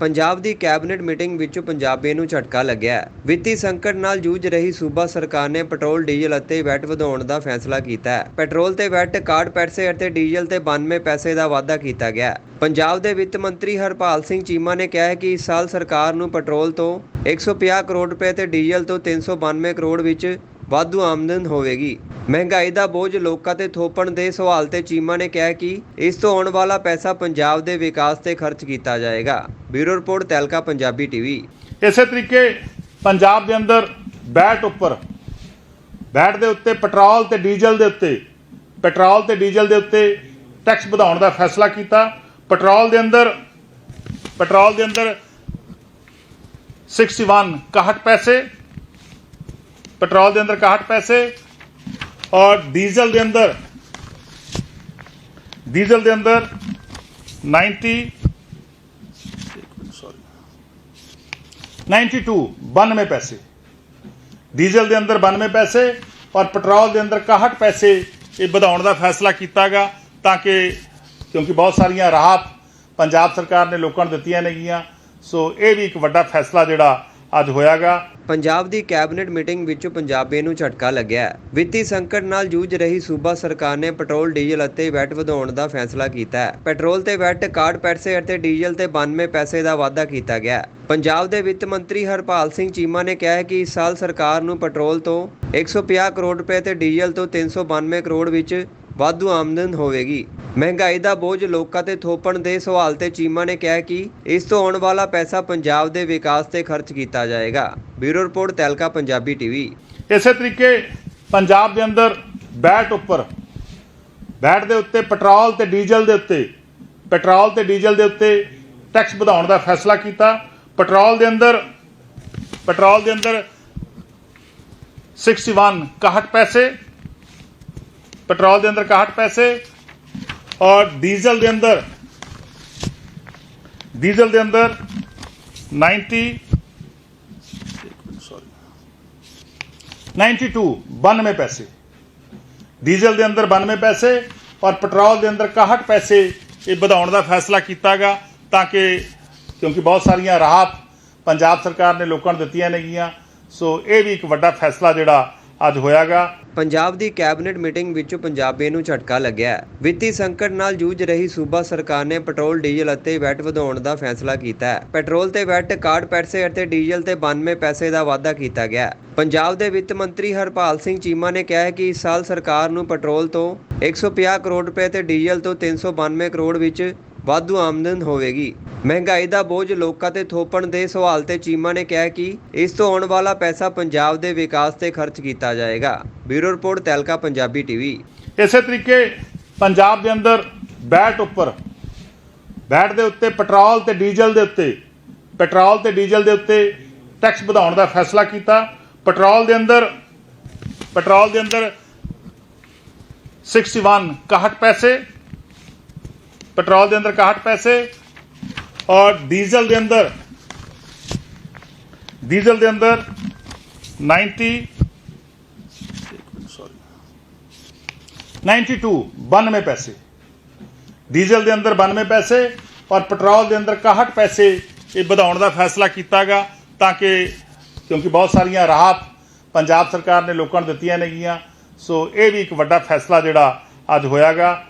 ਪੰਜਾਬ ਦੀ cabinet meeting ਵਿੱਚ ਪੰਜਾਬੀ ਨੂੰ ਝਟਕਾ ਲੱਗਿਆ। ਵਿੱਤੀ ਸੰਕਟ ਨਾਲ ਜੂਝ ਰਹੀ ਸੂਬਾ ਸਰਕਾਰ ਨੇ ਪੈਟਰੋਲ, ਡੀਜ਼ਲ ਅਤੇ ਵੈਟ ਵਧਾਉਣ ਦਾ ਫੈਸਲਾ ਕੀਤਾ ਹੈ। ਪੈਟਰੋਲ ਤੇ ਵੈਟ 61 ਪੈਸੇ ਅਤੇ ਡੀਜ਼ਲ ਤੇ 92 ਪੈਸੇ ਦਾ ਵਾਧਾ ਕੀਤਾ ਗਿਆ ਪੰਜਾਬ ਦੇ ਵਿੱਤ ਮੰਤਰੀ ਹਰਪਾਲ ਸਿੰਘ ਚੀਮਾ ਨੇ ਕਿਹਾ ਹੈ ਕਿ ਇਸ ਸਾਲ ਸਰਕਾਰ ਨੂੰ ਪੈਟਰੋਲ ਤੋਂ 150 ਕਰੋੜ ਰੁਪਏ ਤੇ ਡੀਜ਼ਲ ਤੋਂ 392 ਕਰੋੜ ਵਿੱਚ ਵਾਧੂ ਆਮਦਨ ਹੋਵੇਗੀ। ਮਹਿੰਗਾਈ ਦਾ ਬੋਝ ਲੋਕਾਂ ਤੇ ਥੋਪਣ ਦੇ ਸਵਾਲ ਤੇ ਚੀਮਾ ਨੇ ਕਿਹਾ ਕਿ ਇਸ ਤੋਂ ਆਉਣ ਵਾਲਾ ਪੈਸਾ ਪੰਜਾਬ ਦੇ ਵਿਕਾਸ ਤੇ ਖਰਚ ਕੀਤਾ ਜਾਏਗਾ। Bureau report, ਤੈਲਕਾ, Punjabi TV. ਇਸੇ ਤਰੀਕੇ ਪੰਜਾਬ ਦੇ ਅੰਦਰ ਬੈਟ ਉੱਪਰ, ਬੈਟ ਦੇ ਉੱਤੇ ਪੈਟਰੋਲ ਤੇ ਡੀਜ਼ਲ ਦੇ ਉੱਤੇ, ਪੈਟਰੋਲ ਤੇ ਡੀਜ਼ਲ ਦੇ ਉੱਤੇ ਟੈਕਸ ਵਧਾਉਣ ਦਾ ਫੈਸਲਾ ਕੀਤਾ। ਪੈਟਰੋਲ ਦੇ ਅੰਦਰ, ਪੈਟਰੋਲ ਦੇ ਅੰਦਰ 61 61 ਪੈਸੇ, ਪੈਟਰੋਲ ਦੇ ਅੰਦਰ 61 ਪੈਸੇ ਔਰ ਡੀਜ਼ਲ ਦੇ ਅੰਦਰ, ਡੀਜ਼ਲ ਦੇ ਅੰਦਰ 90 92 92 ਪੈਸੇ। ਡੀਜ਼ਲ ਦੇ ਅੰਦਰ 92 ਪੈਸੇ ਔਰ ਪੈਟਰੋਲ ਦੇ ਅੰਦਰ 61 ਪੈਸੇ ਇਹ ਵਧਾਉਣ ਦਾ ਫੈਸਲਾ ਕੀਤਾਗਾ ਤਾਂ ਕਿ ਕਿਉਂਕਿ ਬਹੁਤ ਸਾਰੀਆਂ ਰਾਹਤ ਪੰਜਾਬ ਸਰਕਾਰ ਨੇ ਲੋਕਾਂ ਨੂੰ ਦਿੱਤੀਆਂ ਨੇਗੀਆਂ, ਸੋ ਇਹ ਵੀ ਇੱਕ ਵੱਡਾ ਫੈਸਲਾ ਜਿਹੜਾ ਅੱਜ ਹੋਇਆਗਾ। ਪੰਜਾਬ ਦੀ ਕੈਬਨਿਟ ਮੀਟਿੰਗ ਵਿੱਚ ਪੰਜਾਬੀਆਂ ਨੂੰ ਝਟਕਾ ਲੱਗਿਆ ਵਿੱਤੀ ਸੰਕਟ ਨਾਲ ਜੂਝ ਰਹੀ ਸੂਬਾ ਸਰਕਾਰ ਨੇ ਪੈਟਰੋਲ, ਡੀਜ਼ਲ ਅਤੇ ਵੈਟ ਵਧਾਉਣ ਦਾ ਫੈਸਲਾ ਕੀਤਾ ਹੈ। ਪੈਟਰੋਲ ਤੇ ਵੈਟ 61 ਪੈਸੇ ਅਤੇ ਡੀਜ਼ਲ ਤੇ 92 ਪੈਸੇ ਦਾ ਵਾਧਾ ਕੀਤਾ ਗਿਆ ਪੰਜਾਬ ਦੇ ਵਿੱਤ ਮੰਤਰੀ ਹਰਪਾਲ ਸਿੰਘ ਚੀਮਾ ਨੇ ਕਿਹਾ ਹੈ ਕਿ ਇਸ ਸਾਲ ਸਰਕਾਰ ਨੂੰ ਪੈਟਰੋਲ ਤੋਂ 150 ਕਰੋੜ ਰੁਪਏ ਤੇ ਡੀਜ਼ਲ ਤੋਂ 392 ਕਰੋੜ ਵਿੱਚ ਵਾਧੂ ਆਮਦਨ ਹੋਵੇਗੀ। ਮਹਿੰਗਾਈ ਦਾ ਬੋਝ ਲੋਕਾਂ ਤੇ ਥੋਪਣ ਦੇ ਸਵਾਲ ਤੇ ਚੀਮਾ ਨੇ ਕਿਹਾ ਕਿ ਇਸ ਤੋਂ ਆਉਣ ਵਾਲਾ ਪੈਸਾ ਪੰਜਾਬ ਦੇ ਵਿਕਾਸ ਤੇ ਖਰਚ ਕੀਤਾ ਜਾਏਗਾ। Bureau report, ਤੈਲਕਾ, Punjabi TV. ਇਸੇ ਤਰੀਕੇ ਪੰਜਾਬ ਦੇ ਅੰਦਰ ਬੈਟ ਉੱਪਰ, ਬੈਟ ਦੇ ਉੱਤੇ, ਪੈਟਰੋਲ ਤੇ ਡੀਜ਼ਲ ਦੇ ਉੱਤੇ, ਪੈਟਰੋਲ ਤੇ ਡੀਜ਼ਲ ਦੇ ਉੱਤੇ ਟੈਕਸ ਵਧਾਉਣ ਦਾ ਫੈਸਲਾ ਕੀਤਾ। ਪੈਟਰੋਲ ਦੇ ਅੰਦਰ, ਪੈਟਰੋਲ ਦੇ ਅੰਦਰ 61 61 ਪੈਸੇ ਪੈਟਰੋਲ ਦੇ ਅੰਦਰ 61 ਪੈਸੇ ਔਰ ਡੀਜ਼ਲ ਦੇ ਅੰਦਰ, ਡੀਜ਼ਲ ਦੇ ਅੰਦਰ 90 92 92 ਪੈਸੇ। ਡੀਜ਼ਲ ਦੇ ਅੰਦਰ 92 ਪੈਸੇ ਔਰ ਪੈਟਰੋਲ ਦੇ ਅੰਦਰ 61 ਪੈਸੇ, ਇਹ ਵਧਾਉਣ ਦਾ ਫੈਸਲਾ ਕੀਤਾਗਾ ਤਾਂ ਕਿ, ਕਿਉਂਕਿ ਬਹੁਤ ਸਾਰੀਆਂ ਰਾਹਤ ਪੰਜਾਬ ਸਰਕਾਰ ਨੇ ਲੋਕਾਂ ਨੂੰ ਦਿੱਤੀਆਂ ਨੇਗੀਆਂ। ਸੋ ਇਹ ਵੀ ਇੱਕ ਵੱਡਾ ਫੈਸਲਾ ਜਿਹੜਾ ਅੱਜ ਹੋਇਆਗਾ। ਪੰਜਾਬ ਦੀ ਕੈਬਨਿਟ ਮੀਟਿੰਗ ਵਿੱਚ ਪੰਜਾਬੀਆਂ ਨੂੰ ਝਟਕਾ ਲੱਗਿਆ ਵਿੱਤੀ ਸੰਕਟ ਨਾਲ ਜੂਝ ਰਹੀ ਸੂਬਾ ਸਰਕਾਰ ਨੇ ਪੈਟਰੋਲ, ਡੀਜ਼ਲ ਅਤੇ ਵੈਟ ਵਧਾਉਣ ਦਾ ਫੈਸਲਾ ਕੀਤਾ ਹੈ। ਪੈਟਰੋਲ ਤੇ ਵੈਟ 61 ਪੈਸੇ ਅਤੇ ਡੀਜ਼ਲ ਤੇ 92 ਪੈਸੇ ਦਾ ਵਾਧਾ ਕੀਤਾ ਗਿਆ ਪੰਜਾਬ ਦੇ ਵਿੱਤ ਮੰਤਰੀ ਹਰਪਾਲ ਸਿੰਘ ਚੀਮਾ ਨੇ ਕਿਹਾ ਹੈ ਕਿ ਇਸ ਸਾਲ ਸਰਕਾਰ ਨੂੰ ਪੈਟਰੋਲ ਤੋਂ 150 ਕਰੋੜ ਰੁਪਏ ਤੇ ਡੀਜ਼ਲ ਤੋਂ 392 ਕਰੋੜ ਵਿੱਚ ਵਾਧੂ ਆਮਦਨ ਹੋਵੇਗੀ। ਮਹਿੰਗਾਈ ਦਾ ਬੋਝ ਲੋਕਾਂ ਤੇ ਥੋਪਣ ਦੇ ਸਵਾਲ ਤੇ ਚੀਮਾ ਨੇ ਕਿਹਾ ਕਿ ਇਸ ਤੋਂ ਆਉਣ ਵਾਲਾ ਪੈਸਾ ਪੰਜਾਬ ਦੇ ਵਿਕਾਸ ਤੇ ਖਰਚ ਕੀਤਾ ਜਾਏਗਾ। Bureau report, ਤੈਲਕਾ, Punjabi TV. ਇਸੇ ਤਰੀਕੇ ਪੰਜਾਬ ਦੇ ਅੰਦਰ ਬੈਟ ਉੱਪਰ, ਬੈਟ ਦੇ ਉੱਤੇ, ਪੈਟਰੋਲ ਤੇ ਡੀਜ਼ਲ ਦੇ ਉੱਤੇ, ਪੈਟਰੋਲ ਤੇ ਡੀਜ਼ਲ ਦੇ ਉੱਤੇ ਟੈਕਸ ਵਧਾਉਣ ਦਾ ਫੈਸਲਾ ਕੀਤਾ। ਪੈਟਰੋਲ ਦੇ ਅੰਦਰ, ਪੈਟਰੋਲ ਦੇ ਅੰਦਰ 61 61 ਪੈਸੇ, ਪੈਟਰੋਲ ਦੇ ਅੰਦਰ 61 ਪੈਸੇ ਔਰ ਡੀਜ਼ਲ ਦੇ ਅੰਦਰ, ਡੀਜ਼ਲ ਦੇ ਅੰਦਰ 90 92 92 ਪੈਸੇ। ਡੀਜ਼ਲ ਦੇ ਅੰਦਰ 92 ਪੈਸੇ ਔਰ ਪੈਟਰੋਲ ਦੇ ਅੰਦਰ 61 ਪੈਸੇ। ਇਹ ਵਧਾਉਣ ਦਾ ਫੈਸਲਾ ਕੀਤਾ ਕੀਤਾਗਾ ਤਾਂ ਕਿ, ਕਿਉਂਕਿ ਬਹੁਤ ਸਾਰੀਆਂ ਰਾਹਤ ਪੰਜਾਬ ਸਰਕਾਰ ਨੇ ਲੋਕਾਂ ਨੂੰ ਦਿੱਤੀਆਂ ਨੇਗੀਆਂ। ਸੋ ਇਹ ਵੀ ਇੱਕ ਵੱਡਾ ਫੈਸਲਾ ਜਿਹੜਾ ਅੱਜ ਹੋਇਆਗਾ।